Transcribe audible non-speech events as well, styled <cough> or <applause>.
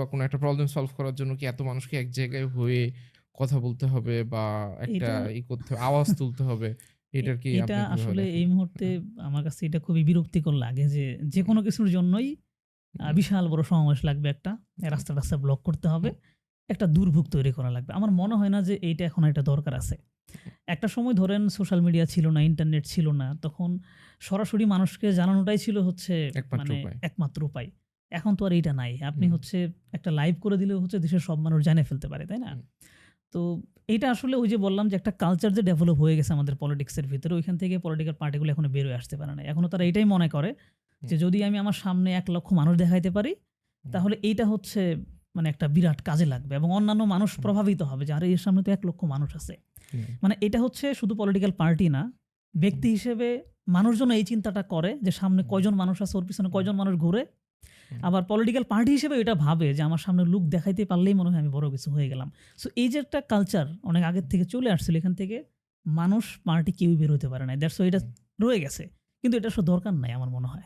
বা কোনো একটা প্রবলেম সলভ করার জন্য কি এত মানুষকে এক জায়গায় হয়ে কথা বলতে হবে বা একটা ই করতে হবে, আওয়াজ <laughs> তুলতে হবে? এটার কি এটা আসলে এই মুহূর্তে আমার কাছে এটা খুবই বিরক্তিকর লাগে যে যে কোনো কিছুর জন্যই বিশাল বড় সমাবেশ লাগবে একটা রাস্তা রাস্তা ব্লক করতে হবে একটা দুর্ভোগ তৈরি করা লাগবে। আমার মনে হয় না যে এইটা এখন একটা দরকার আছে। একটা সময় ধরেন সোশ্যাল মিডিয়া ছিল না ইন্টারনেট ছিল না তখন সরাসরি মানুষকে জানানোটাই ছিল হচ্ছে মানে একমাত্র উপায়। এখন তো আর এইটা নাই। আপনি হচ্ছে একটা লাইভ করে দিলে হচ্ছে দেশের সব মানুষ জানে ফেলতে পারে তাই না? তো এটা আসলে ওই যে বললাম যে একটা কালচার যে ডেভেলপ হয়ে গেছে আমাদের পলিটিক্সের ভিতরে ওইখান থেকে পলিটিক্যাল পার্টিগুলো এখনও বেরোয় আসতে পারে না এখনও তারা এটাই মনে করে যে যদি আমি আমার সামনে এক লক্ষ মানুষ দেখাইতে পারি তাহলে এইটা হচ্ছে মানে একটা বিরাট কাজে লাগবে এবং অন্যান্য মানুষ প্রভাবিত হবে যে আরে এর সামনে তো এক লক্ষ মানুষ আছে। মানে এটা হচ্ছে শুধু পলিটিক্যাল পার্টি না ব্যক্তি হিসেবে মানুষজন এই চিন্তাটা করে যে সামনে কয়জন মানুষ আছে ওর পিছনে কয়জন মানুষ ঘুরে আবার পলিটিক্যাল পার্টি হিসেবে এটা ভাবে যে আমার সামনে লুক দেখাইতে পারলেই মনে হয় আমি বড় কিছু হয়ে গেলাম। সো এই যে একটা কালচার অনেক আগের থেকে চলে আসছিল এখান থেকে মানুষ পার্টি কেউই বের হতে পারে না দ্যাটস এটা রয়ে গেছে। কিন্তু এটা সব দরকার নাই আমার মনে হয়।